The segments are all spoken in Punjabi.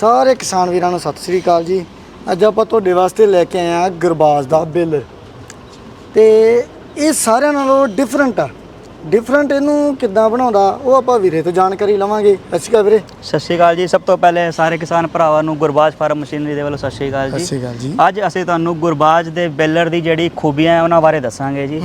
ਸਾਰੇ ਕਿਸਾਨ ਵੀਰਾਂ ਨੂੰ ਸਤਿ ਸ੍ਰੀ ਅਕਾਲ ਜੀ। ਅੱਜ ਆਪਾਂ ਤੁਹਾਡੇ ਵਾਸਤੇ ਲੈ ਕੇ ਆਏ ਆ ਗੁਰਬਾਜ਼ ਦਾ ਬਿੱਲ। ਤੇ ਇਹ ਸਾਰਿਆਂ ਨਾਲੋਂ ਡਿਫਰੈਂਟ ਆ। ਡਿਫਰੈਂਟ ਇਹਨੂੰ ਕਿੱਦਾਂ ਬਣਾਉਂਦਾ ਉਹ ਆਪਾਂ ਵੀਰੇ ਤੋਂ ਜਾਣਕਾਰੀ ਲਵਾਂਗੇ। ਸਤਿ ਸ਼੍ਰੀ ਅਕਾਲ ਵੀਰੇ। ਸਤਿ ਸ਼੍ਰੀ ਅਕਾਲ ਜੀ। ਸਭ ਤੋਂ ਪਹਿਲੇ ਸਾਰੇ ਕਿਸਾਨ ਭਰਾਵਾਂ ਨੂੰ ਗੁਰਬਾਜ ਫਾਰਮ ਮਸ਼ੀਨਰੀ ਦੇ ਵੱਲੋਂ ਸਤਿ ਸ਼੍ਰੀ ਅਕਾਲ ਸਤਿ ਜੀ ਸ਼੍ਰੀ ਅਕਾਲ ਜੀ। ਅੱਜ ਅਸੀਂ ਤੁਹਾਨੂੰ ਗੁਰਬਾਜ ਦੇ ਬੇਲਰ ਦੀ ਜਿਹੜੀ ਖੂਬੀਆਂ ਹੈ ਉਹਨਾਂ ਬਾਰੇ ਦੱਸਾਂਗੇ ਜੀ।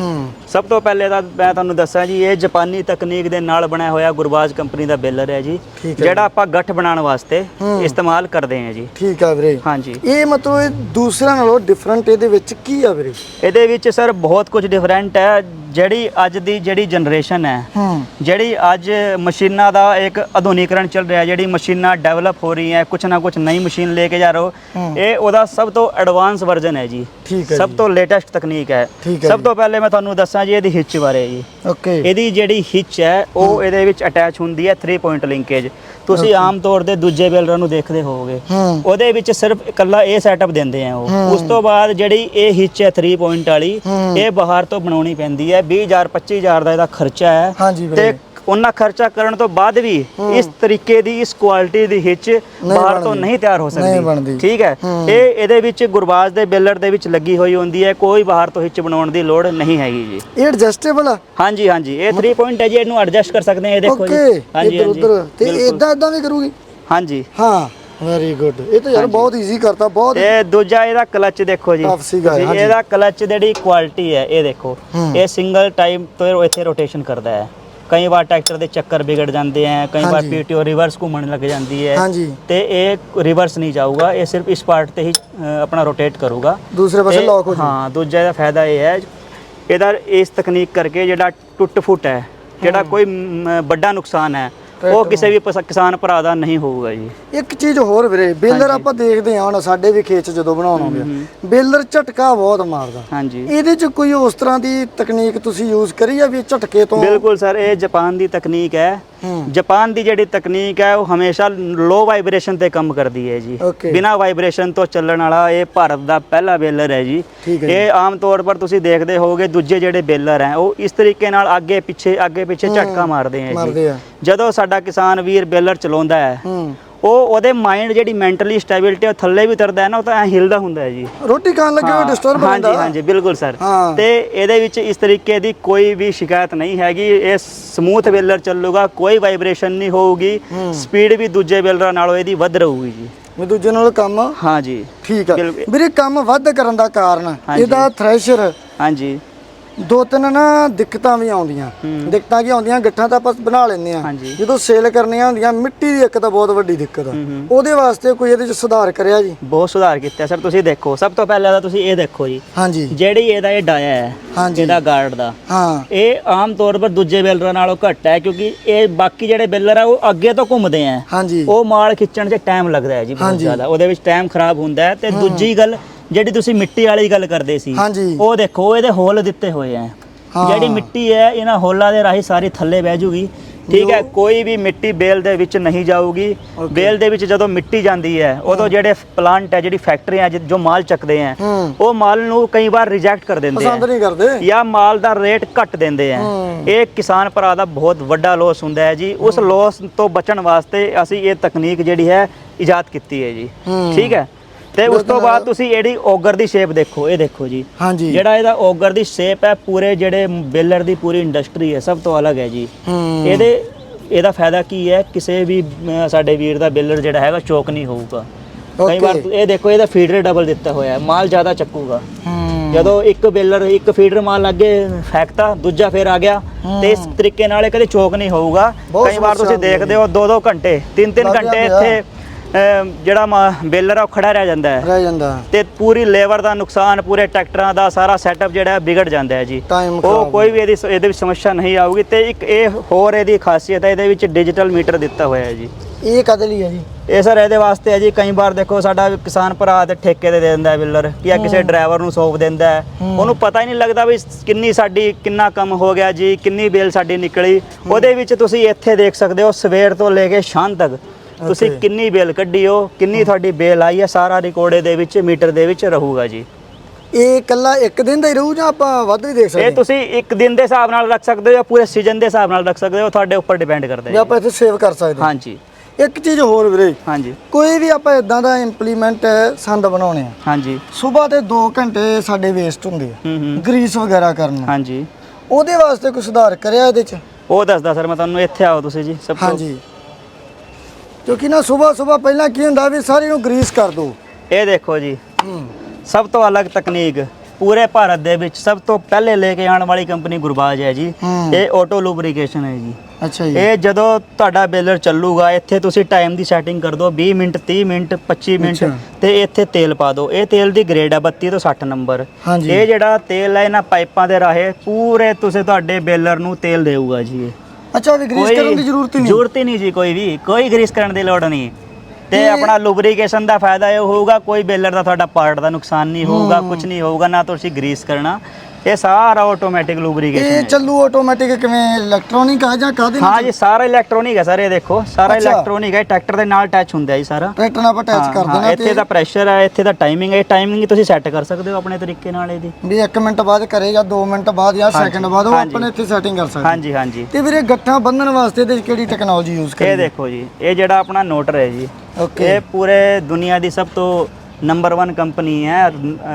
ਸਭ ਤੋਂ ਪਹਿਲੇ ਤਾਂ ਮੈਂ ਤੁਹਾਨੂੰ ਦੱਸਾਂ ਜੀ ਇਹ ਜਾਪਾਨੀ ਤਕਨੀਕ ਦੇ ਨਾਲ ਬਣਿਆ ਹੋਇਆ ਗੁਰਬਾਜ ਕੰਪਨੀ ਦਾ ਬੇਲਰ ਹੈ ਜੀ। ਜਿਹੜਾ ਆਪਾਂ ਗੱਠ ਬਣਾਉਣ ਵਾਸਤੇ। ਇਸਤੇਮਾਲ ਕਰਦੇ ਹਾਂ ਜੀ। ਠੀਕ ਆ ਵੀਰੇ। ਹਾਂਜੀ। ਇਹ ਮਤਲਬ ਦੂਸਰਿਆਂ ਨਾਲੋਂ ਡਿਫਰੈਂਟ ਇਹਦੇ ਵਿੱਚ ਕੀ ਆ ਵੀਰੇ? ਇਹਦੇ ਵਿੱਚ ਸਰ ਬਹੁਤ ਕੁਝ ਡਿਫਰੈਂਟ ਹੈ। ਜਿਹੜੀ ਅੱਜ ਦੀ ਜਿਹੜੀ ਜਨਰੇਸ਼ਨ ਹੈ ਹੂੰ। ਜਿਹੜੀ ਅੱਜ ਮਸ਼ੀਨਾਂ ਦਾ ਇੱਕ ਆਧੁਨਿਕਰਨ ਚੱਲ ਰਿਹਾ ਜਿਹੜੀ ਮਸ਼ੀਨਾਂ ਡਿਵੈਲਪ ਹੋ ਰਹੀਆਂ ਕੁਛ ਨਾ ਕੁਛ ਨਈ ਮਸ਼ੀਨ ਲੈ ਕੇ ਜਾ ਰਹੇ ਹੋ ਹੂੰ। ਇਹ ਉਹਦਾ ਸਭ ਤੋਂ ਐਡਵਾਂਸ ਵਰਜ਼ਨ ਹੈ ਜੀ। ਠੀਕ ਹੈ ਸਭ ਤੋਂ ਲੇਟੈਸਟ ਤਕਨੀਕ ਹੈ। ਹੈ ਸਭ। ਤੋਂ ਪਹਿਲੇ ਮੈਂ ਤੁਹਾਨੂੰ ਦੱਸਾਂ ਜੀ ਇਹਦੀ ਹਿੱਚ ਬਾਰੇ ਜੀ। ਓਕੇ। ਇਹਦੀ ਜਿਹੜੀ ਹਿੱਚ ਹੈ ਉਹ ਇਹਦੇ ਵਿੱਚ ਅਟੈਚ ਹੁੰਦੀ ਹੈ 3 ਪੁਆਇੰਟ ਲਿੰਕੇਜ ਤੁਸੀਂ ਆਮ ਤੌਰ ਤੇ ਦੂਜੇ ਬੇਲਰਾਂ ਨੂੰ ਦੇਖਦੇ ਹੋਵੋਗੇ। ਉਹਦੇ ਵਿੱਚ ਸਿਰਫ ਇਕੱਲਾ ਇਹ ਸੈਟਅਪ ਦਿੰਦੇ ਆ ਉਹ। ਉਸ ਤੋਂ ਬਾਅਦ ਜਿਹੜੀ ਇਹ ਹਿੱਚ ਹੈ 3 ਪੁਆਇੰਟ ਵਾਲੀ। ਇਹ ਬਾਹਰ ਤੋਂ ਬਣਾਉਣੀ ਪੈਂਦੀ ਹੈ। 20000 25000 ਦਾ ਇਹਦਾ ਖਰਚਾ ਹੈ। ਤੇ ਉਹਨਾਂ ਖਰਚਾ ਕਰਨ ਤੋਂ ਬਾਅਦ ਵੀ ਇਸ ਤਰੀਕੇ ਦੀ ਇਸ ਕੁਆਲਿਟੀ ਦੀ ਹਿੱਚ ਬਾਹਰ ਤੋਂ। ਨਹੀਂ ਤਿਆਰ ਹੋ। ਸਕਦੀ। ਠੀਕ ਹੈ। ਇਹ ਇਹਦੇ ਵਿੱਚ ਗੁਰਬਾਜ ਦੇ ਬੇਲਰ ਦੇ ਵਿੱਚ ਲੱਗੀ ਹੋਈ ਹੁੰਦੀ ਹੈ। ਕੋਈ ਬਾਹਰ ਤੋਂ ਹਿੱਚ ਬਣਾਉਣ ਦੀ ਲੋੜ ਨਹੀਂ ਹੈਗੀ ਜੀ। ਇਹ ਐਡਜਸਟੇਬਲ ਆ? ਹਾਂਜੀ ਹਾਂਜੀ। ਇਹ 3 ਪੁਆਇੰਟ ਹੈ ਜੀ। ਇਹਨੂੰ ਐਡਜਸਟ ਕਰ ਸਕਦੇ ਆ ਇਹ ਦੇਖੋ ਜੀ। ਹਾਂਜੀ ਇੱਧਰ ਹਾਂਜੀ ਉੱਧਰ ਤੇ। ਇਦਾਂ ਇਦਾਂ ਵੀ ਕਰੂਗੀ? ਹਾਂਜੀ। ਹਾਂ। ਵੈਰੀ ਗੁੱਡ ਇਹ ਤਾਂ ਯਾਰ ਬਹੁਤ ਈਜ਼ੀ ਕਰਤਾ। ਬਹੁਤ ਇਹ ਦੂਜਾ ਇਹਦਾ ਕਲਚ ਦੇਖੋ ਜੀ। ਇਹਦਾ ਕਲਚ ਜਿਹੜੀ ਕੁਆਲਿਟੀ ਹੈ ਇਹ ਦੇਖੋ। ਇਹ ਸਿੰਗਲ ਟਾਈਮ ਤੋਂ ਇੱਥੇ ਰੋਟੇਸ਼ਨ ਕਰਦਾ ਹੈ। ਕਈ ਵਾਰ ਟਰੈਕਟਰ ਦੇ ਚੱਕਰ ਵਿਗੜ ਜਾਂਦੇ ਆ ਕਈ ਵਾਰ ਹਾਂਜੀ। ਪੀਟੀਓ ਰਿਵਰਸ ਘੁੰਮਣ ਲੱਗ ਜਾਂਦੀ ਹੈ ਹਾਂਜੀ। ਤੇ ਇਹ ਰਿਵਰਸ ਨਹੀਂ ਜਾਊਗਾ ਇਹ ਸਿਰਫ ਇਸ ਪਾਰਟ ਤੇ ਹੀ ਅ, ਆਪਣਾ ਰੋਟੇਟ ਕਰੂਗਾ। ਦੂਸਰੇ ਪਾਸੇ ਲੌਕ ਹੋ ਜੂ ਹਾਂ ਦੂਜਾ ਇਹਦਾ ਫਾਇਦਾ ਇਹ ਹੈ ਇਹਦਾ ਇਸ ਤਕਨੀਕ ਕਰਕੇ ਜਿਹੜਾ ਟੁੱਟ ਫੁੱਟ ਹੈ ਜਿਹੜਾ ਕੋਈ ਮ, ਵੱਡਾ ਨੁਕਸਾਨ ਹੈ ਉਹ ਕਿਸੇ ਵੀ ਪਸ- ਕਿਸਾਨ ਭਰਾ ਦਾ ਨਹੀਂ ਹੋਊਗਾ ਜੀ। ਇੱਕ ਚੀਜ਼ ਹੋਰ ਵੀਰੇ ਬੇਲਰ ਆਪਾਂ ਦੇਖਦੇ ਹਾਂ ਹੁਣ ਸਾਡੇ ਵੀ ਖੇਤ 'ਚ ਜਦੋਂ ਬਣਾਉਣ ਆਉਂਦੇ ਆ। ਬੇਲਰ ਝਟਕਾ ਬਹੁਤ ਮਾਰਦਾ। ਹਾਂਜੀ। ਇਹਦੇ 'ਚ ਕੋਈ ਉਸ ਤਰ੍ਹਾਂ ਦੀ ਤਕਨੀਕ ਤੁਸੀਂ ਯੂਜ਼ ਕਰੀ ਆ ਵੀ ਇਹ ਝਟਕੇ ਤੋਂ ਬਿਲਕੁਲ ਸਰ ਇਹ ਜਾਪਾਨ ਦੀ ਤਕਨੀਕ ਹੂੰ। ਜਾਪਾਨ ਦੀ ਜਿਹੜੀ ਤਕਨੀਕ ਹੈ ਉਹ ਹਮੇਸ਼ਾ ਲੋ ਵਾਈਬ੍ਰੇਸ਼ਨ ਤੇ ਕੰਮ ਕਰਦੀ ਹੈ ਜੀ. ਬਿਨਾ ਵਾਈਬ੍ਰੇਸ਼ਨ ਤੋਂ ਚੱਲਣ ਵਾਲਾ ਇਹ ਭਾਰਤ ਦਾ ਪਹਿਲਾ ਬੇਲਰ ਹੈ ਜੀ। ਇਹ ਆਮ ਤੌਰ ਪਰ ਤੁਸੀਂ ਦੇਖਦੇ ਹੋਵੋਗੇ ਦੂਜੇ ਜਿਹੜੇ ਬੇਲਰ ਹੈ ਉਹ ਇਸ ਤਰੀਕੇ ਨਾਲ ਅੱਗੇ ਪਿੱਛੇ ਅੱਗੇ ਪਿੱਛੇ ਝਟਕਾ ਮਾਰਦੇ ਹੈ ਜੀ। ਜਦੋਂ ਸਾਡਾ ਕਿਸਾਨ ਵੀਰ ਬੇਲਰ ਚਲਾਉਂਦਾ ਹੂੰ। ਉਹ ਉਹਦੇ ਮਾਈਂਡ ਜਿਹੜੀ ਮੈਂਟਲੀ ਸਟੇਬਿਲਿਟੀ ਉਹ ਥੱਲੇ ਵੀ ਉਤਰਦਾ ਹੈ ਨਾ ਉਹ ਤਾਂ ਐ ਹਿਲਦਾ ਹੁੰਦਾ ਹੈ ਜੀ। ਰੋਟੀ ਖਾਣ ਲੱਗੇ ਹੋਏ ਡਿਸਟਰਬ ਹਾਂਜੀ ਹੁੰਦਾ ਹਾਂਜੀ ਬਿਲਕੁਲ ਸਰ। ਤੇ ਇਹਦੇ ਵਿੱਚ ਇਸ ਤਰੀਕੇ ਦੀ ਕੋਈ ਵੀ ਸ਼ਿਕਾਇਤ ਨਹੀਂ ਹੈਗੀ। ਇਹ ਸਮੂਥ ਵੇਲਰ ਚੱਲੂਗਾ ਕੋਈ ਵਾਈਬ੍ਰੇਸ਼ਨ ਨਹੀਂ ਹੋਊਗੀ। ਸਪੀਡ ਵੀ ਦੂਜੇ ਵੇਲਰਾਂ ਨਾਲੋਂ ਇਹਦੀ ਵੱਧ ਰਹੂਗੀ ਜੀ। ਵੀ ਦੂਜੇ ਨਾਲ ਕੰਮ ਹਾਂਜੀ ਠੀਕ ਆ। ਵੀਰੇ ਕੰਮ ਵੱਧ ਕਰਨ ਦਾ ਕਾਰਨ ਹਾਂਜੀ। ਇਹਦਾ ਥ੍ਰੈਸ਼ਰ ਹਾਂਜੀ। ਦੋ ਤਿੰਨ ਨਾ ਦਿੱਕਤਾਂ ਵੀ ਆਉਂਦੀਆਂ। ਦਿੱਕਤਾਂ ਕੀ ਆਉਂਦੀਆਂ ਗੱਠਾਂ ਤਾਂ ਆਪਾਂ ਬਣਾ ਲੈਂਦੇ ਆ। ਜਦੋਂ ਸੇਲ ਕਰਨੀਆਂ ਹੁੰਦੀਆਂ ਮਿੱਟੀ ਦੀ ਇੱਕ ਤਾਂ ਬਹੁਤ ਵੱਡੀ ਦਿੱਕਤ ਆ। ਉਹਦੇ ਵਾਸਤੇ ਕੋਈ ਇਹਦੇ 'ਚ ਸੁਧਾਰ ਕਰਿਆ ਜੀ? ਬਹੁਤ ਸੁਧਾਰ ਕੀਤਾ। ਸਰ ਤੁਸੀਂ ਦੇਖੋ ਸਭ ਤੋਂ ਪਹਿਲਾਂ ਤਾਂ ਤੁਸੀਂ ਇਹ ਦੇਖੋ ਜੀ। ਹਾਂਜੀ। ਜਿਹੜੀ ਇਹਦਾ ਇਹ ਡਾਇਆ ਹੈ। ਇਹਦਾ ਗਾਰਡ ਦਾ। ਹਾਂ। ਇਹ ਆਮ ਤੌਰ ਪਰ ਦੂਜੇ ਬੇਲਰਾਂ ਨਾਲੋਂ ਘੱਟ ਹੈ ਕਿਉਂਕਿ ਇਹ ਬਾਕੀ ਜਿਹੜੇ ਬੇਲਰ ਆ ਉਹ ਅੱਗੇ ਤੋਂ ਘੁੰਮਦੇ ਆ। ਉਹ ਮਾਲ ਖਿੱਚਣ 'ਚ ਟਾਈਮ ਲੱਗਦਾ ਹੈ ਜੀ ਬਹੁਤ। ਜ਼ਿਆਦਾ। ਉਹਦੇ ਵਿੱਚ ਟਾਈਮ ਖਰਾਬ ਹੁੰਦਾ ਹੈ ਤੇ ਦੂਜੀ ਗੱਲ ਜਿਹੜੀ ਤੁਸੀਂ ਮਿੱਟੀ ਵਾਲੀ ਗੱਲ ਕਰਦੇ ਸੀ ਹਾਂਜੀ। ਉਹ ਦੇਖੋ ਇਹਦੇ ਹੋਲ ਦਿੱਤੇ ਹੋਏ ਆ। ਜਿਹੜੀ ਮਿੱਟੀ ਹੈ ਇਹਨਾਂ ਹੋਲਾਂ ਦੇ ਰਾਹੀਂ ਸਾਰੀ ਥੱਲੇ ਬਹਿ ਜੂਗੀ। ਠੀਕ ਹੈ ਕੋਈ ਵੀ ਮਿੱਟੀ ਬੇਲ ਦੇ ਵਿੱਚ ਨਹੀਂ ਜਾਊਗੀ. ਬੇਲ ਦੇ ਵਿੱਚ ਜਦੋਂ ਮਿੱਟੀ ਜਾਂਦੀ ਹੈ ਉਦੋਂ ਜਿਹੜੇ ਪਲਾਂਟ ਹੈ ਜਿਹੜੀ ਫੈਕਟਰੀਆਂ ਜਿ- ਮਾਲ ਚੱਕਦੇ ਆ ਉਹ ਮਾਲ ਨੂੰ ਕਈ ਵਾਰ ਰਿਜੈਕਟ ਕਰ ਦਿੰਦੇ ਪਸੰਦ ਆ ਨਹੀਂ ਕਰਦੇ। ਜਾਂ ਮਾਲ ਦਾ ਰੇਟ ਘੱਟ ਦਿੰਦੇ ਆ। ਇਹ ਕਿਸਾਨ ਭਰਾ ਦਾ ਬਹੁਤ ਵੱਡਾ ਲੋਸ ਹੁੰਦਾ ਹੈ ਜੀ। ਉਸ ਲੋਸ ਤੋਂ ਬਚਣ ਵਾਸਤੇ ਅਸੀਂ ਇਹ ਤਕਨੀਕ ਜਿਹੜੀ ਹੈ ਇਜਾਦ ਕੀਤੀ ਹੈ ਜੀ। ਠੀਕ ਹੈ ਤੇ ਉਸ ਤੋਂ ਬਾਅਦ ਤੁਸੀਂ ਇਹਦੀ ਔਗਰ ਦੀ ਸ਼ੇਪ ਦੇਖੋ ਇਹ ਦੇਖੋ ਜੀ। ਹਾਂਜੀ। ਜਿਹੜਾ ਇਹਦਾ ਔਗਰ ਦੀ ਸ਼ੇਪ ਹੈ ਪੂਰੇ ਜਿਹੜੇ ਬੇਲਰ ਦੀ ਪੂਰੀ ਇੰਡਸਟਰੀ ਹੈ ਸਭ ਤੋਂ ਅਲੱਗ ਹੈ ਜੀ। ਹੂੰ। ਇਹਦੇ ਇਹਦਾ ਫਾਇਦਾ ਕੀ ਹੈ ਕਿਸੇ ਵੀ ਸਾਡੇ ਵੀਰ ਦਾ ਬੇਲਰ ਜਿਹੜਾ ਹੈਗਾ ਚੋਕ ਨਹੀਂ ਹੋਊਗਾ। ਕਈ. ਵਾਰ ਇਹ ਦੇਖੋ ਇਹਦਾ ਫੀਡਰ ਡਬਲ ਦਿੱਤਾ ਹੋਇਆ ਹੈ ਮਾਲ ਜ਼ਿਆਦਾ ਚੱਕੂਗਾ। ਹੂੰ। ਜਦੋਂ ਇੱਕ ਬੇਲਰ ਇੱਕ ਫੀਡਰ ਮਾਲ ਅੱਗੇ ਫੈਕਟਾ ਦੂਜਾ ਫੇਰ ਆ ਗਿਆ ਤੇ ਇਸ ਤਰੀਕੇ ਨਾਲ ਇਹ ਕਦੇ ਚੋਕ ਨਹੀਂ ਹੋਊਗਾ। ਕਈ ਵਾਰ ਤੁਸੀਂ ਦੇਖਦੇ ਹੋ 2-2 ਘੰਟੇ 3-3 ਲੱਗ ਘੰਟੇ। ਇੱਥੇ ਜਿਹੜਾ ਬੇਲਰ ਆ ਉਹ ਖੜਾ ਰਹਿ ਜਾਂਦਾ ਹੈ। ਰਹਿ ਜਾਂਦਾ ਤੇ ਪੂਰੀ ਲੇਬਰ ਦਾ ਨੁਕਸਾਨ ਪੂਰੇ ਟਰੈਕਟਰਾਂ ਦਾ ਸਾਰਾ ਸੈਟਅਪ ਜਿਹੜਾ ਵਿਗੜ ਜਾਂਦਾ ਹੈ ਜੀ। ਉਹ ਕੋਈ ਵੀ ਇਹਦੀ ਇਹਦੇ ਵਿੱਚ ਸਮੱਸਿਆ ਨਹੀਂ ਆਊਗੀ ਤੇ ਇੱਕ ਇਹ ਹੋਰ ਇਹਦੀ ਖਾਸੀਅਤ ਹੈ ਇਹਦੇ ਵਿੱਚ ਡਿਜੀਟਲ ਮੀਟਰ ਦਿੱਤਾ ਹੋਇਆ ਹੈ ਜੀ। ਇਹ ਕਦ ਲਈ ਹੈ ਜੀ? ਇਹ ਸਰ ਇਹਦੇ ਵਾਸਤੇ ਹੈ ਜੀ ਕਈ ਵਾਰ ਦੇਖੋ ਸਾਡਾ ਕਿਸਾਨ ਭਰਾ ਤੇ ਠੇਕੇ ਤੇ ਦੇ ਦਿੰਦਾ ਹੈ ਬਿੱਲਰ ਜਾਂ ਕਿਸੇ ਡਰਾਈਵਰ ਨੂੰ ਸੌਂਪ ਦਿੰਦਾ ਹੈ। ਉਹਨੂੰ ਪਤਾ ਹੀ ਨਹੀਂ ਲੱਗਦਾ ਵੀ ਕਿੰਨੀ ਸਾਡੀ ਕਿੰਨਾ ਕੰਮ ਹੋ ਗਿਆ ਜੀ ਕਿੰਨੀ ਬੇਲ ਸਾਡੀ ਨਿਕਲੀ। ਉਹਦੇ ਵਿੱਚ ਤੁਸੀਂ ਇੱਥੇ ਦੇਖ ਸਕਦੇ ਹੋ ਸਵੇਰ ਤੋਂ ਲੈ ਕੇ ਸ਼ਾਮ ਤੱਕ ਤੁਸੀਂ. ਕਿੰਨੀ ਬੇਲ ਕੱਢੀ ਹੋ ਕਿੰਨੀ ਤੁਹਾਡੀ ਬੇਲ ਆਈ ਹੈ ਸਾਰਾ ਰਿਕਾਰਡੇ ਦੇ ਵਿੱਚ ਮੀਟਰ ਦੇ ਵਿੱਚ ਰਹੂਗਾ ਜੀ। ਇਹ ਇਕੱਲਾ ਇੱਕ ਦਿਨ ਦਾ ਹੀ ਰਹੂ ਜਾਂ ਆਪਾਂ ਵੱਧ ਵੀ ਦੇਖ ਸਕਦੇ? ਇਹ ਤੁਸੀਂ ਇੱਕ ਦਿਨ ਦੇ ਹਿਸਾਬ ਨਾਲ ਰੱਖ ਸਕਦੇ ਹੋ ਜਾਂ ਪੂਰੇ ਸੀਜ਼ਨ ਦੇ ਹਿਸਾਬ ਨਾਲ ਰੱਖ ਸਕਦੇ ਹੋ ਤੁਹਾਡੇ ਉੱਪਰ ਡਿਪੈਂਡ ਕਰਦਾ ਹੈ ਆਪਾਂ ਇੱਥੇ ਸੇਵ ਕਰ ਸਕਦੇ ਹਾਂ। ਹਾਂਜੀ। ਇੱਕ ਚੀਜ਼ ਹੋਰ ਵੀਰੇ ਹਾਂਜੀ। ਕੋਈ ਵੀ ਆਪਾਂ ਇਦਾਂ ਦਾ ਇੰਪਲੀਮੈਂਟ ਸੰਦ ਬਣਾਉਣੇ ਆ ਹਾਂਜੀ। ਸਵੇਰ ਦੇ 2 ਘੰਟੇ ਸਾਡੇ ਵੇਸਟ ਹੁੰਦੇ ਆ। ਹੂੰ ਹੂੰ। ਗਰੀਸ ਵਗੈਰਾ ਕਰਨ। ਹਾਂਜੀ। ਉਹਦੇ ਵਾਸਤੇ ਕੋਈ ਸੁਧਾਰ ਕਰਿਆ ਇਹਦੇ ਚ? ਉਹ ਦੱਸਦਾ ਸਰ ਮੈਂ ਤੁਹਾਨੂੰ ਇੱਥੇ ਆਓ ਤੁਸੀਂ ਜੀ ਸਭ ਤੋਂ ਹਾਂਜੀ। ਕਿਉਂਕਿ ਨਾ ਸਵੇਰ ਸਵੇਰ ਪਹਿਲਾਂ ਕੀ ਹੁੰਦਾ ਵੀ ਸਾਰੀ ਨੂੰ ਗਰੀਸ ਕਰ ਦੋ। ਇਹ ਦੇਖੋ ਜੀ। ਸਭ ਤੋਂ ਅਲੱਗ ਤਕਨੀਕ ਪੂਰੇ ਭਾਰਤ ਦੇ ਵਿੱਚ ਸਭ ਤੋਂ ਪਹਿਲੇ ਲੈ ਕੇ ਆਉਣ ਵਾਲੀ ਕੰਪਨੀ ਗੁਰਬਾਜ ਹੈ ਜੀ। ਇਹ ਆਟੋ ਲੂਬਰੀਕੇਸ਼ਨ ਹੈ ਜੀ। ਅੱਛਾ ਜੀ। ਇਹ ਜਦੋਂ ਤੁਹਾਡਾ ਬੇਲਰ ਚੱਲੂਗਾ ਇੱਥੇ ਤੁਸੀਂ ਟਾਈਮ ਦੀ ਸੈਟਿੰਗ ਕਰ ਦਿਓ 20 ਮਿੰਟ 30 ਮਿੰਟ 25 ਮਿੰਟ। ਤੇ ਇੱਥੇ ਤੇਲ ਪਾ ਦਿਓ। ਇਹ ਤੇਲ ਦੀ ਗ੍ਰੇਡ ਹੈ 32 ਤੋਂ 60 ਨੰਬਰ। ਇਹ ਜਿਹੜਾ ਤੇਲ ਹੈ ਇਹਨਾਂ ਪਾਈਪਾਂ ਦੇ ਰਾਹੇ ਪੂਰੇ ਤੁਸੀਂ ਤੁਹਾਡੇ ਬੇਲਰ ਨੂੰ ਤੇਲ ਦੇਊਗਾ ਜੀ ਇਹ। ਅੱਛਾ ਵੀ ਗਰੀਸ ਕਰਨ ਦੀ ਜ਼ਰੂਰਤ ਹੀ ਨਹੀਂ। ਜ਼ਰੂਰਤ ਹੀ ਨਹੀਂ ਜੀ ਕੋਈ ਵੀ ਕੋਈ ਗਰੀਸ ਕਰਨ ਦੀ ਲੋੜ ਨਹੀਂ। ਤੇ ਆਪਣਾ ਲੁਬਰੀਕੇਸ਼ਨ ਦਾ ਫਾਇਦਾ ਇਹ ਹੋਊਗਾ ਕੋਈ ਬੇਲਰ ਦਾ ਤੁਹਾਡਾ ਪਾਰਟ ਦਾ ਨੁਕਸਾਨ ਨਹੀਂ ਹੋਊਗਾ ਕੁਝ ਨਹੀਂ ਹੋਊਗਾ ਨਾ ਤੁਸੀਂ ਗਰੀਸ ਕਰਨਾ। ਇਹ ਸਾਰਾ ਆਟੋਮੈਟਿਕ ਲੁਬਰੀਕੇਸ਼ਨ ਇਹ ਚੱਲੂ ਆਟੋਮੈਟਿਕ ਕਿਵੇਂ ਇਲੈਕਟ੍ਰੋਨਿਕ ਆ ਜਾਂ ਕਾਹਦੇ ਹਾਂ ਜੀ ਸਾਰਾ ਇਲੈਕਟ੍ਰੋਨਿਕ ਹੈ ਸਰ ਇਹ ਦੇਖੋ। ਸਾਰਾ। ਇਲੈਕਟ੍ਰੋਨਿਕ ਹੈ ਟਰੈਕਟਰ ਦੇ ਨਾਲ ਅਟੈਚ ਹੁੰਦਾ ਹੈ ਜੀ ਸਾਰਾ। ਟਰੈਕਟਰ ਨਾਲ ਅਟੈਚ ਕਰ ਦੇਣਾ ਇੱਥੇ ਦਾ ਪ੍ਰੈਸ਼ਰ ਹੈ ਇੱਥੇ ਦਾ ਟਾਈਮਿੰਗ ਹੈ। ਟਾਈਮਿੰਗ ਤੁਸੀਂ ਸੈੱਟ ਕਰ ਸਕਦੇ ਹੋ ਆਪਣੇ ਤਰੀਕੇ ਨਾਲ ਇਹਦੀ। ਵੀ 1 ਮਿੰਟ ਬਾਅਦ ਕਰੇ ਜਾਂ 2 ਮਿੰਟ ਬਾਅਦ ਜਾਂ ਸੈਕਿੰਡ ਬਾਅਦ ਉਹ। ਆਪਣੇ ਇੱਥੇ ਸੈਟਿੰਗ ਕਰ ਸਕਦੇ। ਹਾਂਜੀ ਹਾਂਜੀ। ਤੇ ਵੀਰੇ ਗੱਠਾਂ ਬੰਨਣ ਵਾਸਤੇ ਇਹਦੇ ਕਿਹੜੀ ਟੈਕਨੋਲੋਜੀ ਯੂਜ਼ ਇਹ ਕਰੀ ਦੇਖੋ ਜੀ ਇਹ ਜਿਹੜਾ ਆਪਣਾ ਨੋਟਰ ਹੈ ਜੀ ਓਕੇ ਇਹ ਪੂਰੇ ਦੁਨੀਆ ਦੀ ਸਭ ਤੋਂ ਨੰਬਰ 1 ਕੰਪਨੀ ਹੈ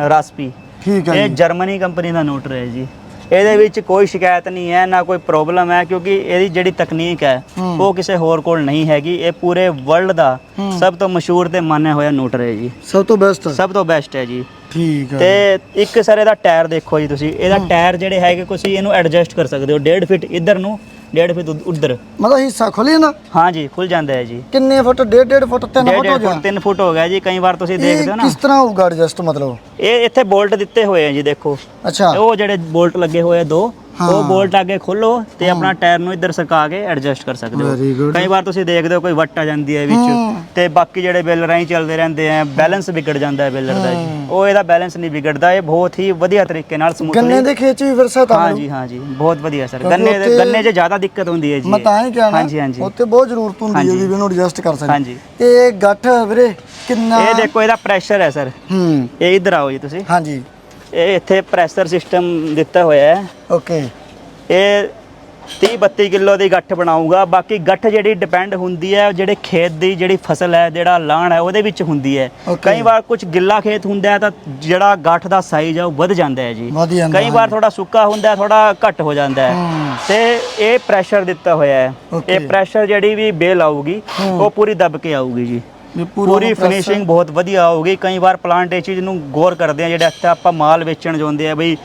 ਰਾਸਪੀ। ਠੀਕ ਹੈ ਇਹ ਜਰਮਨੀ ਕੰਪਨੀ ਦਾ ਨੋਟਰ ਹੈ ਜੀ। ਇਹਦੇ ਵਿੱਚ ਕੋਈ ਸ਼ਿਕਾਇਤ ਨਹੀਂ ਹੈ ਨਾ ਕੋਈ ਪ੍ਰੋਬਲਮ ਹੈ ਕਿਉਂਕਿ ਇਹਦੀ ਜਿਹੜੀ ਤਕਨੀਕ ਹੈ। ਉਹ ਕਿਸੇ ਹੋਰ ਕੋਲ ਨਹੀਂ ਹੈਗੀ। ਇਹ ਪੂਰੇ ਵਰਲਡ ਦਾ। ਸਭ ਤੋਂ ਮਸ਼ਹੂਰ ਤੇ ਮੰਨਿਆ ਹੋਇਆ ਨੋਟਰ ਹੈ ਜੀ। ਸਭ ਤੋਂ ਬੈਸਟ ਸਭ ਤੋਂ ਬੈਸਟ ਹੈ ਜੀ। ਠੀਕ ਹੈ। ਤੇ ਇੱਕ ਸਰ ਇਹਦਾ ਟਾਇਰ ਦੇਖੋ ਜੀ ਤੁਸੀਂ। ਇਹਦਾ ਟਾਇਰ ਜਿਹੜੇ ਹੈਗੇ ਤੁਸੀਂ ਇਹਨੂੰ ਐਡਜਸਟ ਕਰ ਸਕਦੇ ਹੋ। 1.5 ਫਿਟ ਇੱਧਰ ਨੂੰ 1.5 ਫਿਟ ਉਧ- ਉੱਧਰ। ਮਤਲਬ ਹਿੱਸਾ ਖੁੱਲੇ ਨਾ? ਹਾਂ ਜੀ ਖੁੱਲ ਜਾਂਦਾ ਹੈ ਜੀ। ਕਿੰਨੇ ਫੁੱਟ? 1.5 1.5 ਫੁੱਟ 3 ਫੁੱਟ ਹੋ 1.5 ਗਿਆ ਫੁੱਟ 3 ਫੁੱਟ ਹੋ ਗਿਆ ਜੀ ਕਈ ਵਾਰ ਤੁਸੀਂ ਦੇਖਦੇ ਹੋ ਨਾ। ਕਿਸ ਤਰ੍ਹਾਂ ਹੋਊਗਾ ਐਡਜਸਟ ਮਤਲਬ? ਇਹ ਇੱਥੇ ਬੋਲਟ ਦਿੱਤੇ ਹੋਏ ਆ ਜੀ ਦੇਖੋ। ਅੱਛਾ। ਉਹ ਜਿਹੜੇ ਬੋਲਟ ਲੱਗੇ ਹੋਏ ਆ ਦੋ। ਉਹ ਬੋਲਟ ਅੱਗੇ ਖੋਲੋ ਤੇ ਆਪਣਾ ਟਾਇਰ ਨੂੰ ਇੱਧਰ ਸਰਕਾ ਕੇ ਐਡਜਸਟ ਕਰ ਸਕਦੇ ਹੋ. ਕਈ ਵਾਰ ਤੁਸੀਂ ਦੇਖਦੇ ਹੋ ਕੋਈ ਵੱਟ ਆ ਜਾਂਦੀ ਹੈ। ਵਿੱਚ ਤੇ ਬਾਕੀ ਜਿਹੜੇ ਬੇਲਰ ਐਂ ਚੱਲਦੇ ਰਹਿੰਦੇ ਆ ਬੈਲੈਂਸ ਵਿਗੜ ਜਾਂਦਾ ਹੈ ਬੇਲਰ ਦਾ ਉਹ ਇਹਦਾ ਬੈਲੈਂਸ ਨਹੀਂ ਵਿਗੜਦਾ ਇਹ ਬਹੁਤ ਹੀ ਵਧੀਆ ਤਰੀਕੇ ਨਾਲ ਗੰਨੇ ਸਮੂਥਲੀ ਦੇ ਖੇਚ ਵੀ ਫਿਰ ਸਹਾਇਤਾ ਹਾਂ ਮਿਲੂ। ਜੀ ਹਾਂ ਜੀ ਬਹੁਤ ਵਧੀਆ ਸਰ। ਗੰਨੇ ਦੇ ਗੰਨੇ 'ਚ ਜ਼ਿਆਦਾ ਦਿੱਕਤ ਹੁੰਦੀ ਹੈ ਜੀ। ਮੈਂ ਤਾਂ ਹੀ ਕਹਿਣਾ ਹਾਂਜੀ ਹਾਂਜੀ। ਉੱਥੇ ਬਹੁਤ ਜ਼ਰੂਰਤ ਹੁੰਦੀ ਹੈ ਹਾਂਜੀ। ਵੀ ਇਹਨੂੰ ਐਡਜਸਟ ਕਰ ਸਕਦੇ ਹਾਂਜੀ। ਤੇ ਗੱਠ ਵੀਰੇ ਕਿੰਨਾ ਇਹ ਦੇਖੋ ਇਹਦਾ ਪ੍ਰੈਸ਼ਰ ਹੈ ਸਰ। ਹੂੰ। ਇਹ ਇੱਧਰ ਆਓ ਜੀ ਤੁਸੀਂ। ਹਾਂਜੀ। ਇਹ ਇੱਥੇ ਪ੍ਰੈਸ਼ਰ ਸਿਸਟਮ ਦਿੱਤਾ ਹੋਇਆ ਹੈ। ਓਕੇ। ਇਹ 30 32 ਕਿਲੋ ਦੀ ਗੱਠ ਬਣਾਊਗਾ। ਬਾਕੀ ਗੱਠ ਜਿਹੜੀ ਡਿਪੈਂਡ ਹੁੰਦੀ ਹੈ ਜਿਹੜੇ ਖੇਤ ਦੀ ਜਿਹੜੀ ਫਸਲ ਹੈ ਜਿਹੜਾ ਲਾਣ ਹੈ ਉਹਦੇ ਵਿੱਚ ਹੁੰਦੀ ਹੈ। Okay. ਕਈ ਵਾਰ ਕੁਝ ਗਿੱਲਾ ਖੇਤ ਹੁੰਦਾ ਹੈ ਤਾਂ ਜਿਹੜਾ ਗੱਠ ਦਾ ਸਾਈਜ਼ ਹੈ ਉਹ ਵੱਧ ਜਾਂਦਾ ਹੈ ਜੀ। ਵਧ ਜਾਂਦਾ ਕਈ ਵਾਰ ਥੋੜਾ ਸੁੱਕਾ ਹੁੰਦਾ ਹੈ ਥੋੜਾ ਘੱਟ ਹੋ ਜਾਂਦਾ ਹੈ। ਤੇ ਇਹ ਪ੍ਰੈਸ਼ਰ ਦਿੱਤਾ ਹੋਇਆ ਹੈ। Okay. ਇਹ ਪ੍ਰੈਸ਼ਰ ਜਿਹੜੀ ਵੀ ਬੇਲ ਆਊਗੀ। ਉਹ ਪੂਰੀ ਦਬ ਕੇ ਆਊਗੀ ਜੀ। ਪੂਰਾ ਫਿਨਿਸ਼ਿੰਗ ਬਹੁਤ ਵਧੀਆ ਆਊਗੀ ਕਈ ਵਾਰ ਪਲਾਂਟ ਇਹ ਚੀਜ਼ ਨੂੰ ਗੌਰ ਕਰਦੇ ਆ ਜਿਹੜੇ ਇੱਥੇ ਆਪਾਂ ਮਾਲ ਵੇਚਣ ਜਾਂਦੇ ਆ ਬਈ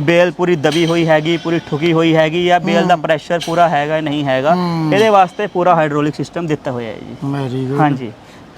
ਬੇਲ ਪੂਰੀ ਦਬੀ ਹੋਈ ਹੈਗੀ ਪੂਰੀ ਠੁਕੀ ਹੋਈ ਹੈਗੀ ਜਾਂ ਬੇਲ ਦਾ ਪ੍ਰੈਸ਼ਰ ਪੂਰਾ ਹੈਗਾ ਨਹੀਂ ਹੈਗਾ। ਇਹਦੇ ਵਾਸਤੇ ਪੂਰਾ ਹਾਈਡ੍ਰੋਲਿਕ ਸਿਸਟਮ ਦਿੱਤਾ ਹੋਇਆ ਹੈ ਜੀ। ਹਾਂਜੀ।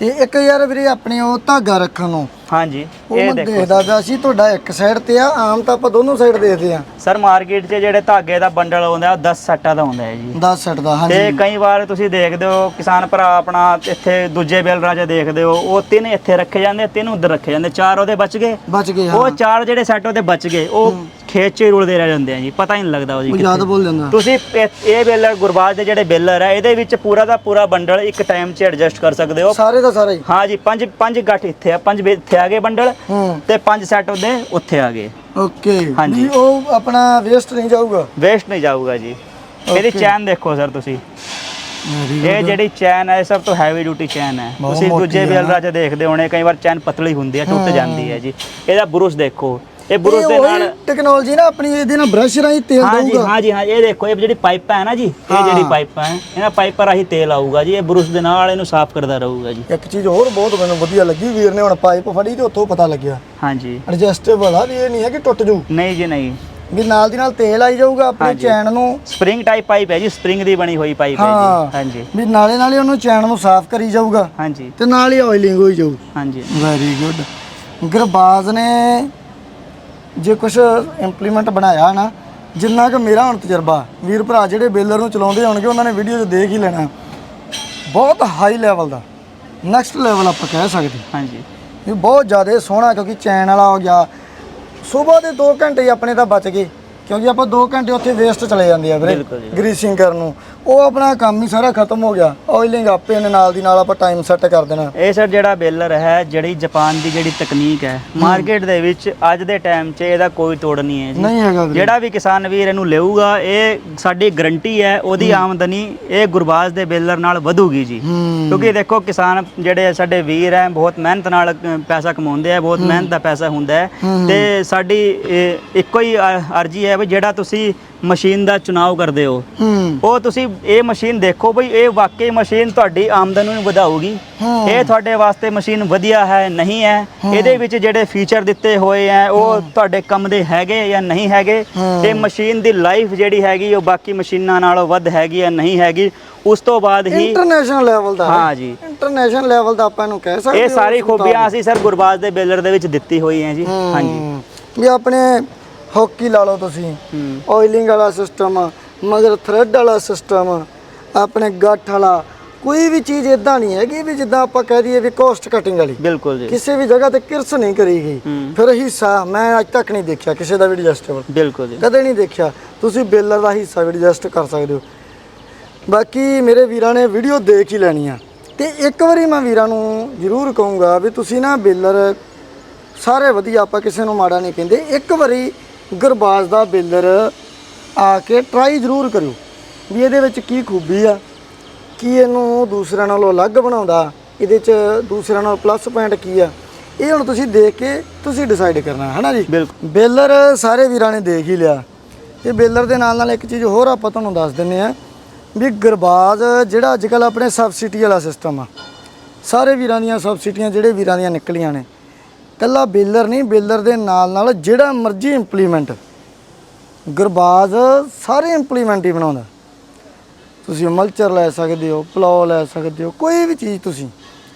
ਤੇ ਇੱਕ ਯਾਰ ਵੀਰੇ ਆਪਣੇ ਉਹ ਧਾਗਾ ਰੱਖਣ ਨੂੰ। ਹਾਂਜੀ ਉਹ ਇਹ ਮੈਂ ਦੇਖੋ ਦੇਖਦਾ ਪਿਆ ਸੀ ਤੁਹਾਡਾ ਇੱਕ ਸਾਈਡ ਤੇ ਆ ਆਮ ਤਾਂ ਆਪਾਂ ਦੋਨੋਂ ਸਾਈਡ ਦੇਖਦੇ ਆ। ਸਰ ਮਾਰਕੀਟ 'ਚ ਜਿਹੜੇ ਧਾਗੇ ਦਾ ਬੰਡਲ ਆਉਂਦਾ ਉਹ 10 ਸੈਟਾਂ ਦਾ ਹੁੰਦਾ ਹੈ ਜੀ। 10 ਸੈਟ ਦਾ ਤੇ ਹਾਂਜੀ ਕਈ ਵਾਰ ਤੁਸੀਂ ਦੇਖਦੇ ਹੋ ਕਿਸਾਨ ਭਰਾ ਆਪਣਾ ਇੱਥੇ ਦੂਜੇ ਬੇਲਰਾਂ 'ਚ ਦੇਖਦੇ ਹੋ ਉਹ ਤਿੰਨ ਇੱਥੇ ਰੱਖੇ ਜਾਂਦੇ ਤਿੰਨ ਉੱਧਰ ਰੱਖੇ ਜਾਂਦੇ ਚਾਰ ਉਹਦੇ ਬਚ ਗਏ। ਬਚ ਗਏ ਹਾਂ। ਉਹ ਚਾਰ ਜਿਹੜੇ ਸੈੱਟ ਉਹਦੇ ਬਚ ਗਏ ਉਹ ਖੇਤ 'ਚ ਹੀ ਰੁਲਦੇ ਰਹਿ ਜਾਂਦੇ ਆ ਜੀ ਪਤਾ ਹੀ ਨਹੀਂ ਲੱਗਦਾ ਉਹ ਜੀ ਉਹ ਕਿੱਥੇ। ਭੁੱਲ ਜਾਂਦਾ। ਤੁਸੀਂ ਇਹ ਇਹ ਬੇਲਰ ਗੁਰਬਾਜ ਦੇ ਜਿਹੜੇ ਬੇਲਰ ਹੈ ਇਹਦੇ ਵਿੱਚ ਪੂਰਾ ਦਾ ਪੂਰਾ ਬੰਡਲ ਇੱਕ ਟਾਈਮ 'ਚ ਐਡਜਸਟ ਕਰ ਸਕਦੇ ਹੋ। ਸਾਰੇ ਦਾ ਸਾਰਾ। ਹੀ ਹਾਂ ਜੀ ਪੰਜ ਪੰਜ ਗੱਠ ਇੱਥੇ ਆ ਪੰਜ ਬੇ- ਇੱਥੇ ਆ ਗਏ ਬੰਡਲ ਹੂੰ। ਤੇ ਪੰਜ ਸੈੱਟ ਉਹਦੇ ਉੱਥੇ ਆ ਗਏ। ਓਕੇ। ਹਾਂਜੀ। ਵੀ ਉਹ ਆਪਣਾ ਵੇਸਟ ਨਹੀਂ ਜਾਊਗਾ। ਵੇਸਟ ਨਹੀਂ ਜਾਊਗਾ ਜੀ। ਇਹਦੀ Okay. ਚੈਨ ਦੇਖੋ ਸਰ ਤੁਸੀਂ। ਇਹ ਜਿਹੜੀ ਚੈਨ ਹੈ ਇਹ ਸਭ ਤੋਂ ਹੈਵੀ ਡਿਊਟੀ ਚੈਨ ਹੈ ਬਹੁਤ ਤੁਸੀਂ ਮੋਟੀ ਦੂਜੇ ਹੈ। ਬੇਲਰਾਂ 'ਚ ਦੇਖਦੇ ਹੋਣੇ ਕਈ ਵਾਰ ਚੈਨ ਪਤਲੀ ਹੁੰਦੀ ਹੈ ਟੁੱਟ। ਜਾਂਦੀ ਹੈ ਜੀ। ਇਹਦਾ ਬੁਰਸ਼ ਦੇਖੋ। ਇਹ ਬੁਰਸ਼ ਦੇ ਨਾਲ ਟੈਕਨੋਲੋਜੀ ਨਾ ਆਪਣੀ ਇਹਦੇ ਨਾਲ ਬ੍ਰਸ਼ ਰਾਹੀਂ ਤੇਲ ਦਊਗਾ। ਹਾਂ ਜੀ ਹਾਂ ਇਹ ਦੇਖੋ ਇਹ ਜਿਹੜੀ ਪਾਈਪਾਂ ਹੈ ਨਾ ਜੀ ਇਹ। ਜਿਹੜੀ ਪਾਈਪਾਂ ਹੈ ਇਹਨਾਂ ਪਾਈਪਾਂ ਰਾਹੀਂ ਤੇਲ ਆਊਗਾ ਜੀ ਇਹ ਬੁਰਸ਼ ਦੇ ਨਾਲ ਇਹਨੂੰ ਸਾਫ਼ ਕਰਦਾ ਰਹੂਗਾ ਜੀ। ਇੱਕ ਚੀਜ਼ ਹੋਰ ਬਹੁਤ ਮੈਨੂੰ ਵਧੀਆ ਲੱਗੀ ਵੀਰ ਨੇ ਹੁਣ ਪਾਈਪ ਫੜੀ ਤੇ ਉੱਥੋਂ ਪਤਾ ਲੱਗਿਆ। ਹਾਂ ਜੀ। ਐਡਜਸਟੇਬਲ ਆ ਵੀ ਇਹ ਨਹੀਂ ਹੈ ਕਿ ਟੁੱਟ ਜੂ ਨਹੀਂ ਜੀ ਨਹੀਂ। ਵੀ ਨਾਲ ਦੀ ਨਾਲ ਤੇਲ ਆਈ ਜਾਊਗਾ ਆਪਣੀ ਹਾਂਜੀ। ਚੈਨ ਨੂੰ। ਸਪ੍ਰਿੰਗ ਟਾਈਪ ਪਾਈਪ ਹੈ ਜੀ ਸਪ੍ਰਿੰਗ ਦੀ ਬਣੀ ਹੋਈ ਪਾਈਪ ਹੈ। ਜੀ। ਹਾਂ। ਜੀ। ਵੀ ਨਾਲੇ ਨਾਲੇ ਉਹਨੂੰ ਚੈਨ ਨੂੰ ਸਾਫ਼ ਕਰੀ ਜਾਊਗਾ। ਹਾਂ ਜੀ। ਤੇ ਨਾਲ ਹੀ ਆਇਲਿੰਗ ਹੋਈ ਜਾਊ। ਹਾਂ ਜੀ। ਵੈਰੀ ਗੁੱਡ ਗੁਰਬਾਜ਼ ਨੇ ਜੇ ਕੁਝ ਇੰਪਲੀਮੈਂਟ ਬਣਾਇਆ ਨਾ ਜਿੰਨਾ ਕਿ ਮੇਰਾ ਹੁਣ ਤਜਰਬਾ ਵੀਰ ਭਰਾ ਜਿਹੜੇ ਬੇਲਰ ਨੂੰ ਚਲਾਉਂਦੇ ਹੋਣਗੇ ਉਹਨਾਂ ਨੇ ਵੀਡੀਓ 'ਚ ਦੇਖ ਹੀ ਲੈਣਾ। ਬਹੁਤ ਹਾਈ ਲੈਵਲ ਦਾ ਨੈਕਸਟ ਲੈਵਲ ਆਪਾਂ ਕਹਿ ਸਕਦੇ। ਹਾਂ ਜੀ ਇਹ ਬਹੁਤ ਜ਼ਿਆਦਾ ਸੋਹਣਾ ਕਿਉਂਕਿ ਚੈਨ ਵਾਲਾ ਹੋ ਗਿਆ। ਸਵੇਰ ਦੇ 2 ਘੰਟੇ ਆਪਣੇ ਤਾਂ ਬਚ ਗਏ। ਕਿਉਂਕਿ ਆਪਾਂ 2 ਘੰਟੇ ਉੱਥੇ ਵੇਸਟ ਚਲੇ ਜਾਂਦੇ ਆ ਵੀਰੇ ਬਿਲਕੁਲ ਜੀ। ਗਰੀਸਿੰਗ ਕਰਨ ਨੂੰ। ਉਹ ਆਪਣਾ ਕੰਮ ਹੀ ਸਾਰਾ ਖਤਮ ਹੋ ਗਿਆ। ਆਇਲਿੰਗ ਆਪੇ ਨੇ ਨਾਲ ਦੀ ਨਾਲ ਆਪਾਂ ਟਾਈਮ ਸੈੱਟ ਕਰ ਦੇਣਾ। ਇਹ ਸਰ ਜਿਹੜਾ ਬੇਲਰ ਹੈ ਜਿਹੜੀ ਜਾਪਾਨ ਦੀ ਜਿਹੜੀ ਤਕਨੀਕ ਹੈ ਮਾਰਕੀਟ ਦੇ ਵਿੱਚ ਅੱਜ ਦੇ ਟਾਈਮ 'ਚ ਇਹਦਾ ਕੋਈ ਤੋੜ ਨਹੀਂ ਹੈ ਜੀ। ਨਹੀਂ ਹੈਗਾ ਵੀਰੇ। ਜਿਹੜਾ ਵੀ ਕਿਸਾਨ ਵੀਰ ਇਹਨੂੰ ਲਊਗਾ ਇਹ ਸਾਡੀ ਗਰੰਟੀ ਹੈ ਉਹਦੀ ਆਮਦਨੀ ਇਹ ਗੁਰਬਾਜ਼ ਦੇ ਬੇਲਰ ਨਾਲ ਵਧੂਗੀ ਜੀ। ਹੂੰ। ਕਿਉਂਕਿ ਦੇਖੋ ਕਿਸਾਨ ਜਿਹੜੇ ਸਾਡੇ ਵੀਰ ਹੈ ਬਹੁਤ ਮਿਹਨਤ ਨਾਲ ਅ, ਪੈਸਾ ਕਮਾਉਂਦੇ ਆ ਬਹੁਤ ਮਿਹਨਤ ਦਾ ਪੈਸਾ ਹੁੰਦਾ ਹੈ। ਤੇ ਸਾਡੀ ਇਹ, ਇੱਕੋ ਹੀ ਅ- ਅਰਜ਼ੀ ਹੈ ਵੀ ਜਿਹੜਾ ਤੁਸੀਂ ਮਸ਼ੀਨ ਦਾ ਚੁਣਾਵ ਕਰਦੇ ਹੋ। ਹੂੰ। ਉਹ ਤੁਸੀਂ ਇਹ ਮਸ਼ੀਨ ਦੇਖੋ ਬਈ ਇਹ ਵਾਕਈ ਮਸ਼ੀਨ ਤੁਹਾਡੀ ਆਮਦਨ ਨੂੰ ਵਧਾਊਗੀ। ਇਹ ਤੁਹਾਡੇ ਵਾਸਤੇ ਮਸ਼ੀਨ ਵਧੀਆ ਹੈ ਨਹੀਂ ਹੈ ਇਹਦੇ ਵਿੱਚ ਜਿਹੜੇ ਫੀਚਰ ਦਿੱਤੇ ਹੋਏ ਹੈ ਉਹ ਤੁਹਾਡੇ ਕੰਮ ਦੇ ਹੈਗੇ ਜਾਂ ਨਹੀਂ ਹੈਗੇ। ਇਹ ਮਸ਼ੀਨ ਦੀ ਲਾਈਫ ਜਿਹੜੀ ਹੈਗੀ ਉਹ ਬਾਕੀ ਮਸ਼ੀਨਾਂ ਨਾਲੋਂ ਵੱਧ ਹੈਗੀ ਜਾਂ ਨਹੀਂ ਹੈਗੀ ਉਸ ਤੋਂ ਬਾਅਦ ਹੀ ਇੰਟਰਨੈਸ਼ਨਲ ਲੈਵਲ ਦਾ ਹਾਂ। ਜੀ। ਇੰਟਰਨੈਸ਼ਨਲ ਲੈਵਲ ਦਾ ਆਪਾਂ ਇਹਨੂੰ ਕਹਿ ਸਕਦੇ ਇਹ ਸਾਰੀ। ਖੂਬੀਆਂ ਅਸੀਂ ਸਰ ਗੁਰਬਾਜ਼ ਦੇ ਬੇਲਰ ਦੇ ਵਿੱਚ ਦਿੱਤੀ ਹੋਈ ਹੈ ਜੀ। ਹਾਂਜੀ। ਹੂੰ। ਵੀ ਆਪਣੇ ਹਾਕੀ ਲਾ ਲਓ ਤੁਸੀਂ। ਆਇਲਿੰਗ ਵਾਲਾ ਸਿਸਟਮ ਮਗਰ ਥ੍ਰੈਡ ਵਾਲਾ ਸਿਸਟਮ ਆਪਣੇ ਗੱਠ ਵਾਲਾ। ਕੋਈ ਵੀ ਚੀਜ਼ ਇਦਾਂ ਨਹੀਂ ਹੈਗੀ ਵੀ ਜਿੱਦਾਂ ਆਪਾਂ ਕਹਿ ਦਈਏ ਵੀ ਕੋਸਟ ਕਟਿੰਗ ਵਾਲੀ। ਬਿਲਕੁਲ ਜੀ। ਕਿਸੇ ਵੀ ਜਗ੍ਹਾ ਤੇ ਕਿਰਸ ਨਹੀਂ ਕਰੀ ਗਈ। ਫਿਰ ਹਿੱਸਾ ਮੈਂ ਅੱਜ ਤੱਕ ਨਹੀਂ ਦੇਖਿਆ ਕਿਸੇ ਦਾ ਵੀ ਐਡਜਸਟੇਬਲ ਬਿਲਕੁਲ ਜੀ। ਕਦੇ ਨਹੀਂ ਦੇਖਿਆ। ਤੁਸੀਂ ਬੇਲਰ ਦਾ ਹਿੱਸਾ ਵੀ ਐਡਜਸਟ ਕਰ ਸਕਦੇ ਹੋ। ਬਾਕੀ ਮੇਰੇ ਵੀਰਾਂ ਨੇ ਵੀਡੀਓ ਦੇਖ ਹੀ ਲੈਣੀ ਆ। ਤੇ ਇੱਕ ਵਾਰੀ ਮੈਂ ਵੀਰਾਂ ਨੂੰ ਜ਼ਰੂਰ ਕਹੂੰਗਾ ਵੀ ਤੁਸੀਂ ਨਾ ਬੇਲਰ ਸਾਰੇ ਵਧੀਆ ਆਪਾਂ ਕਿਸੇ ਨੂੰ ਮਾੜਾ ਨਹੀਂ ਕਹਿੰਦੇ। ਇੱਕ ਵਾਰੀ ਗੁਰਬਾਜ਼ ਦਾ ਬੇਲਰ ਆ ਕੇ ਟਰਾਈ ਜ਼ਰੂਰ ਕਰਿਓ ਵੀ ਇਹਦੇ ਵਿੱਚ ਕੀ ਖੂਬੀ ਆ ਕੀ ਇਹਨੂੰ ਦੂਸਰਿਆਂ ਨਾਲੋਂ ਅਲੱਗ ਬਣਾਉਂਦਾ ਇਹਦੇ ਚ ਦੂਸਰਿਆਂ ਨਾਲ ਪਲੱਸ ਪੁਆਇੰਟ ਕੀ ਆ ਇਹ ਹੁਣ ਤੁਸੀਂ ਦੇਖ ਕੇ ਤੁਸੀਂ ਡਿਸਾਈਡ ਕਰਨਾ ਹੈ ਨਾ ਜੀ? ਬਿਲਕੁਲ। ਬੇਲਰ ਸਾਰੇ ਵੀਰਾਂ ਨੇ ਦੇਖ ਹੀ ਲਿਆ। ਇਹ ਬੇਲਰ ਦੇ ਨਾਲ ਨਾਲ ਇੱਕ ਚੀਜ਼ ਹੋਰ ਆਪਾਂ ਤੁਹਾਨੂੰ ਦੱਸ ਦਿੰਨੇ ਆ ਵੀ ਗਰਬਾਜ਼ ਜਿਹੜਾ ਅੱਜ ਕੱਲ ਆਪਣੇ ਸਬਸਿਡੀ ਵਾਲਾ ਸਿਸਟਮ ਆ ਸਾਰੇ ਵੀਰਾਂ ਦੀਆਂ ਸਬਸਿਡੀਆਂ ਜਿਹੜੇ ਵੀਰਾਂ ਦੀਆਂ ਨਿਕਲੀਆਂ ਨੇ ਕੱਲਾ ਬੇਲਰ ਨਹੀਂ, ਬੇਲਰ ਦੇ ਨਾਲ ਨਾਲ ਜਿਹੜਾ ਮਰਜ਼ੀ ਇੰਪਲੀਮੈਂਟ ਗਰਬਾਜ਼ ਸਾਰੇ ਇੰਪਲੀਮੈਂਟ ਹੀ ਬਣਾਉਂਦਾ। ਤੁਸੀਂ ਮਲਚਰ ਲੈ ਸਕਦੇ ਹੋ ਪਲਾਉ ਲੈ ਸਕਦੇ ਹੋ, ਕੋਈ ਵੀ ਚੀਜ਼ ਤੁਸੀਂ,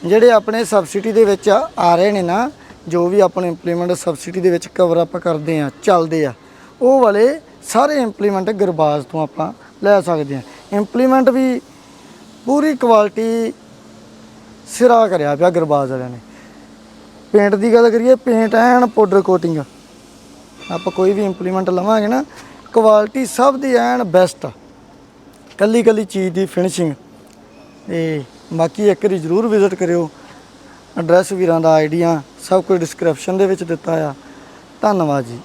ਜਿਹੜੇ ਆਪਣੇ ਸਬਸਿਡੀ ਦੇ ਵਿੱਚ ਆ ਰਹੇ ਨੇ ਨਾ, ਜੋ ਵੀ ਆਪਣੇ ਇੰਪਲੀਮੈਂਟ ਸਬਸਿਡੀ ਦੇ ਵਿੱਚ ਕਵਰ ਅਪ ਕਰਦੇ ਆ, ਚੱਲਦੇ ਆ, ਉਹ ਵਾਲੇ ਸਾਰੇ ਇੰਪਲੀਮੈਂਟ ਗਰਬਾਜ਼ ਤੋਂ ਆਪਾਂ ਲੈ ਸਕਦੇ ਆ। ਇੰਪਲੀਮੈਂਟ ਵੀ ਪੂਰੀ ਕੁਆਲਿਟੀ ਸਿਰਾ ਕਰਿਆ ਪਿਆ ਗਰਬਾਜ਼ ਵਾਲਿਆਂ ਨੇ। ਪੇਂਟ ਦੀ ਗੱਲ ਕਰੀਏ, ਪੇਂਟ ਐਨ ਪਾਊਡਰ ਕੋਟਿੰਗ ਆਪਾਂ ਕੋਈ ਵੀ ਇੰਪਲੀਮੈਂਟ ਲਵਾਂਗੇ ਨਾ ਕੁਆਲਿਟੀ ਸਭ ਦੀ ਐਨ ਬੈਸਟ ਆ। ਕੱਲੀ ਕੱਲੀ ਚੀਜ਼ ਦੀ ਫਿਨਿਸ਼ਿੰਗ ਤੇ ਬਾਕੀ ਇੱਕ ਵਾਰੀ ਜ਼ਰੂਰ ਵਿਜ਼ਿਟ ਕਰਿਓ। ਐਡਰੈਸ ਵੀਰਾਂ ਦਾ ਆਈਡੀਆਂ ਸਭ ਕੁਝ ਡਿਸਕ੍ਰਿਪਸ਼ਨ ਦੇ ਵਿੱਚ ਦਿੱਤਾ ਆ। ਧੰਨਵਾਦ ਜੀ।